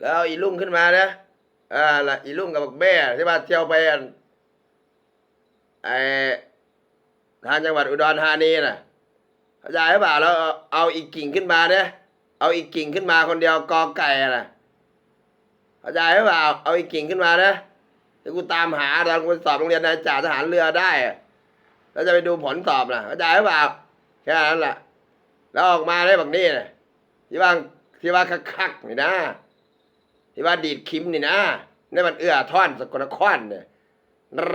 แล้วอีลุงขึ้นมานะอ่าล่ะอีลุงกับบักแม่ที่ว่าเที่ยวไปอันไอทางจังหวัดอุดรธานีน่ะเข้าใจหรือเปล่าแล้วเอาเอาอีกกิ่งขึ้นมาเนี่ยเอาอีกกิ่งขึ้นมาคนเดียวกอไก่อะน่ะเข้าใจหรือเปล่าเอาอีกกิ่งขึ้นมานะที่กูตามหาตอนกูสอบโรงเรียนนายจ่าทหารเรือได้แล้วจะไปดูผลสอบน่ะเข้าใจหรือเปล่าแค่นั้นแหละแล้วออกมาได้แบบนี้น่ะที่ว่าที่ว่าคักๆนี่นะ ที่ว่าดีดคิมนี่นะนี่มันเอื้อท่อนสกลนครเนี่ย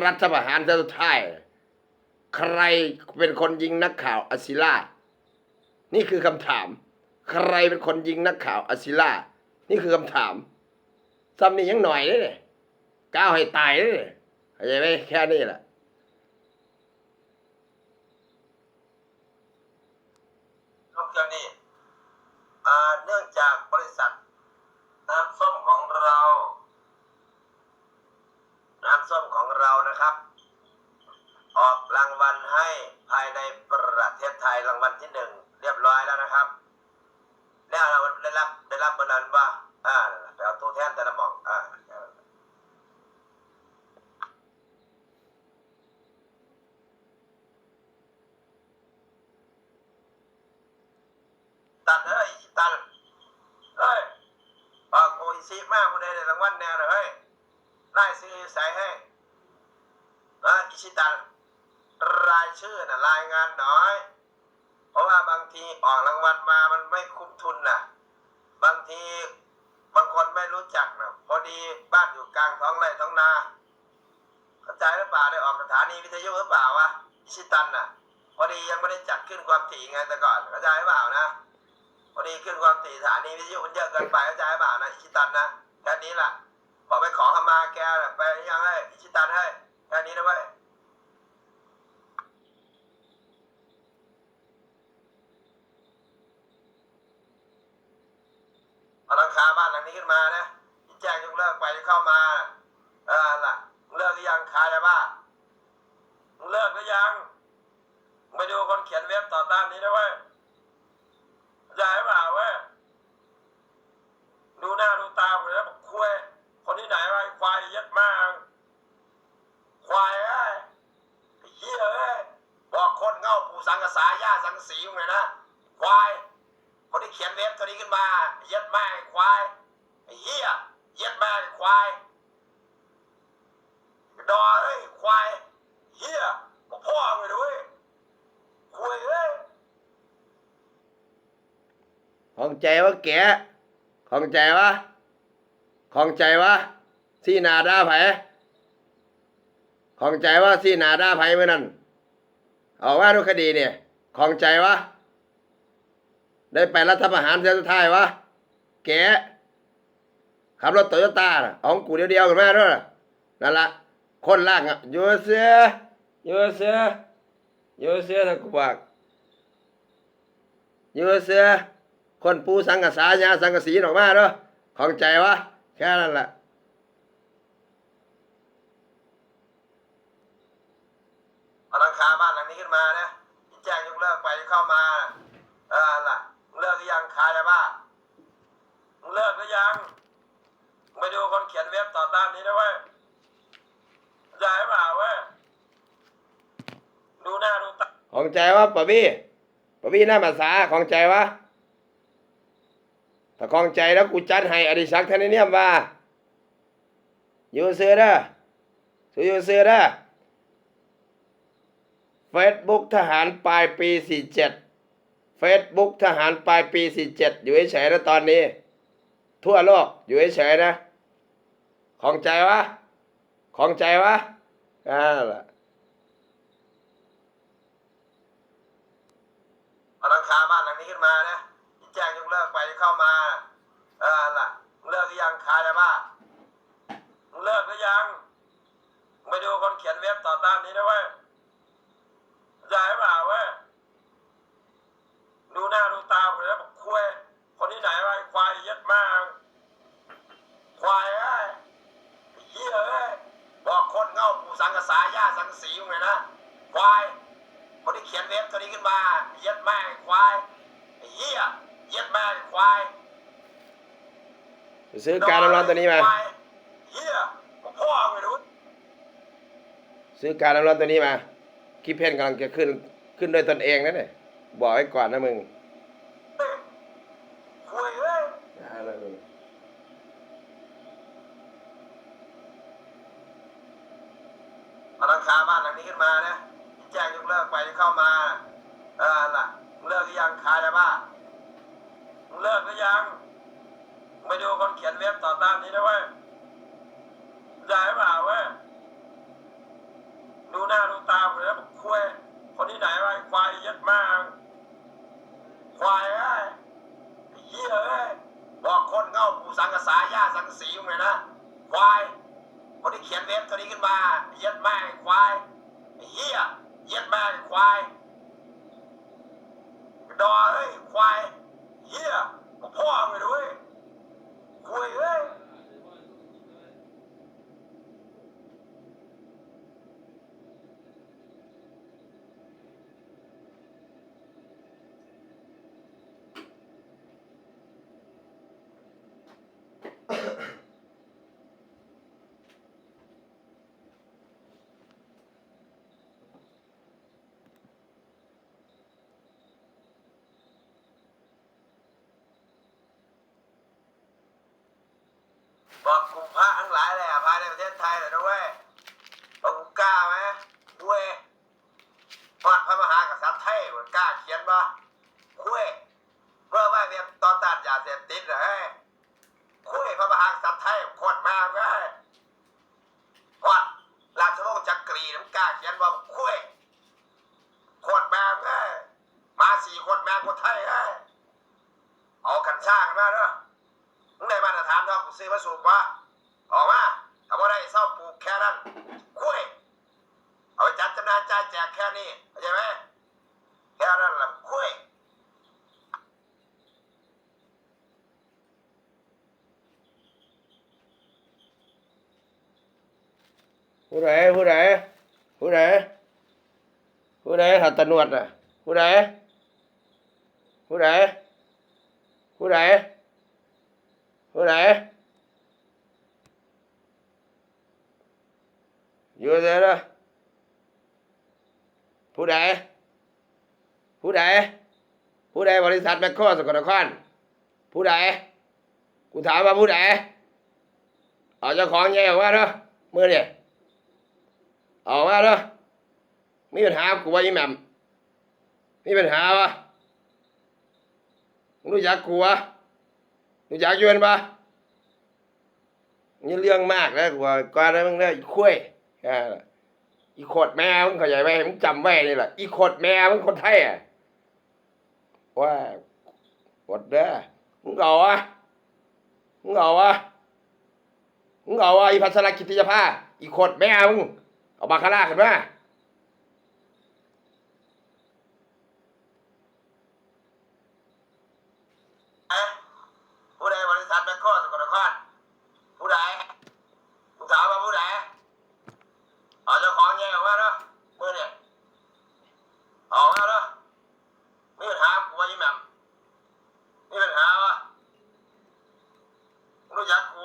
รัฐประหารสุดท้ายใครเป็นคนยิงนักข่าวอศิลา นี่คือคำถาม ใครเป็นคนยิงนักข่าวอศิลา นี่คือคำถามซ้ำนี่ยังหน่อยเลยเนี่ยก้าวให้ตายเลยเนี่ยเข้าใจไหมแค่นี้แหละ นอกจากนี้อ่าเนื่องจากบริษัท น้ำส้มของเรา น้ำส้มของเรา นะครับ ออกรางวัลให้ภายในประเทศไทยรางวัลที่หนึ่งเรียบร้อยแล้วนะครับแล้วเราได้รับได้รับบอร์นั้นว่าอ่าไปเอาตัวแทนแต่ละหมองอ่าตัดเอ้ยตัดเอ้ยปากโอซิมากกูได้รางวัลแนวเลยเฮ้ยไล่ซื้อใส่ให้ นะอิชิตัน รายชื่อน่ะรายงานน้อย เพราะว่าบางทีออกรางวัลมามันไม่คุ้มทุนน่ะบางทีบางคนไม่รู้จักนะพอดีบ้านอยู่กลางท้องไร่ท้องนาเข้าใจหรือเปล่าได้ออกสถานีวิทยุหรือเปล่าวะอิชิตันน่ะพอดียังไม่ได้จัดขึ้นความถี่ไงแต่ก่อนเข้าใจหรือเปล่านะพอดีขึ้นความถี่สถานีวิทยุมันเยอะเกินไปเข้าใจหรือเปล่านะอิชิตันนะแค่นี้แหละบอกไปขอขมาแกนะไปยังไงอิชิตันให้ แค่นี้นะเว้ยเอาหลังคาบ้านหลังนี้ขึ้นมานะที่แจ้งยกเลิกไปเข้ามาเออล่ะเลิกหรือยังคายาบ้ามึงเลิกหรือยังมึงไปดูคนเขียนเว็บต่อต้านนี้นะเว้ยเข้าใจเปล่าเว้ยดูหน้าดูตาผมแล้วบอกคุยคนที่ไหนวะไอ้ควายเย็ดมากควายเอ้ยไอ้เหี้ยเอ้ยบอกคนเง่าปู่สังกษาย่าสังกะสีมึงไงนะควาย คนที่เขียนเว็บตัวนี้ขึ้นมาเย็ด แม่ควายไอ้เหี้ยเย็ดแม่ควายดอเอ้ยควายเหี้ยบอกพ่อมึงเลยด้วยคุยเอ้ยของใจว่าแกของใจวะของใจวะที่นาด้าไผของใจว่าที่นาด้าไผเมื่อนั้นออกว่าทุคดีเนี่ยของใจวะได้ไปรัฐประหารเสียสุดท้ายวะ แกขับรถโตโยต้าน่ะเอของกูเดียวๆกันมาด้วยนั่นละคนล่างอะยูเสืออยูเสืออยูเสือถ้ากูบอกยูเสือคนปูสังกษายาสังกสีออกมาด้อของใจวะแค่นั้นแหละเอาหลังคาบ้านหลังนี้ขึ้นมานะที่แจ้งยกเลิกไปเข้ามาเออล่ะเลิกหรือยังคายาบ้า ลิกหรือยังมึงไปดูคนเขียนเว็บต่อต้านนี้นะเว้ยเข้าใจเปล่าเว้ยดูหน้าดูตาของใจวะปะบี้ปะบี้หน้าภาษาของใจวะถ้าของใจแล้วกูจัดให้อดิศักดิ์ท่านเนียมว่าอยู่เสือเด้อสู้อยู่เสือเด้อเฟซบุ๊กทหารปลายปีสี่เจ็ดเฟซบุ๊กทหารปลายปีสี่เจ็ดอยู่เฉยๆนะตอนนี้ ทั่วโลก อยู่เฉยๆนะ ของใจวะ ของใจวะอ่าล่ะเอาหลังคาบ้านหลังนี้ขึ้นมานะแจ้งยกเลิกไปเข้ามาเออล่ะเลิกหรือยังคายาบ้างเลิกหรือยังมึงไปดูคนเขียนเว็บต่อต้านนี้นะเว้ยเข้าใจเปล่าเว้ยดูหน้าดูตาผมแล้วบอกคุยคนที่ไหนวะไอ้ควายเย็ดมากควายเอ้ยไอ้เหี้ยเอ้ยบอกคนเง่าปู่สังกษาย่าสังกะสีมึงไงนะควาย คนที่เขียนเว็บตัวนี้ขึ้น มาเย็ดแม่งไอ้ควายไอ้เหี้ยเย็ดแม่ควายไปซื้อการน้ำร้อนตัวนี้มาควายเฮียพ่อไม่รู้ซื้อการน้ำร้อนตัวนี้มาคิดเพนกำลังจะขึ้นขึ้นด้วยตนเองนะเนี่ยบอกไว้ก่อนนะมึงคุยเอ้ยอะไรมึงเอาหลังคาบ้านหลังนี้ขึ้นมานะแจ้งยกเลิกไปที่เข้ามา เออล่ะมึงเลิกหรือยังคายาบ้ามึงเลิกหรือยังมึงไปดูคนเขียนเว็บต่อต้านนี้นะเว้ยได้เปล่าเว้ยดูหน้าดูตาผมแล้วคุยคนที่ไหนวะไอ้ควายยัดมากควายเอ้ยไอ้เหี้ยเอ้ยบอกคนเข้าปูสังกษาญาสังสีมึงเลยนะควาย คนที่เขียนเว็บตัวนี้ขึ้นมาเย็ดม่งไอ้ควายเหี้ยเย็ดม่งไอ้ควาย ดอเฮ้ยควายเหี้ยกพ่อมึงเลยด้วยคุยเอ้ย กกลุ่มพระทั้งหลายเลยอะภายในประเทศไทยเลยนะเว้ยบอกกูกล้าไหมเว้ยพระพระมหากษัตริย์ไทยมันกล้าเขียนบ่คุยเพื่อว่าเรียนต่อต้านยาเสพติดเหรอเฮ้ยคุยพระมหากษัตริย์ไทยโคตรมากเลยพอดราชวงศ์จักรีมันกล้าเขียนว่าคุยโคตรแมงเลยมาสี่คนแมงคนไทยเลยเอากัญชากันมาเด้อ มึงได้มาตรฐานทองกู ซื้อมาสูบวะออกมาถ้าว่ได้เศร้าปลูกแค่นั้นคุยเอาไปจัดจำหน่ายจ่ายแจกแค่นี้เข้าใจไหมแค่นั้นละคุยผู้ใดผู้ใดผู้ใดผู้ใดหัตะหนวดอะผู้ใดผู้ใดผู้ใดผู้ใด อยู่เดี๋ยวนะผู้ใดผู้ใดผู้ใดบริษัทแมคโครสกลนครผู้ใดกูถามว่าผู้ใดเอาเจ้าของแย่ออกมาเนาะมือเนี่ยออกมาเนาะมีปัญหากูว่าอีแหม่มมีปัญหาวะมึงรู้จักกูวะรู้จักยวนปะนี่เรื่องมากแล้วกูว่าก่อนแล้วมึงเนี่ยคุย อีโคดแม่มึงเข้าใจไหมมึงจำไว้นี่แหละอีโคดแม่มึงคนไทยอะว่าหมดเด้อมึงเอาวะมึงเอาวะมึงเอาวะอีพัสรกิติยภาอีโคดแม่มึงเอาบาคาร่าขึ้นมา เอ๊ะผู้ใดบริษัทแมคโครสกลนครผู้ใดกูถามว่าผู้ใดเอาเจ้าของแย่ออกมาเนาะมือเนี่ยออกมาเนาะมีปัญหากูว่าอีแหม่มมีปัญหาวะ มึงรู้จักกู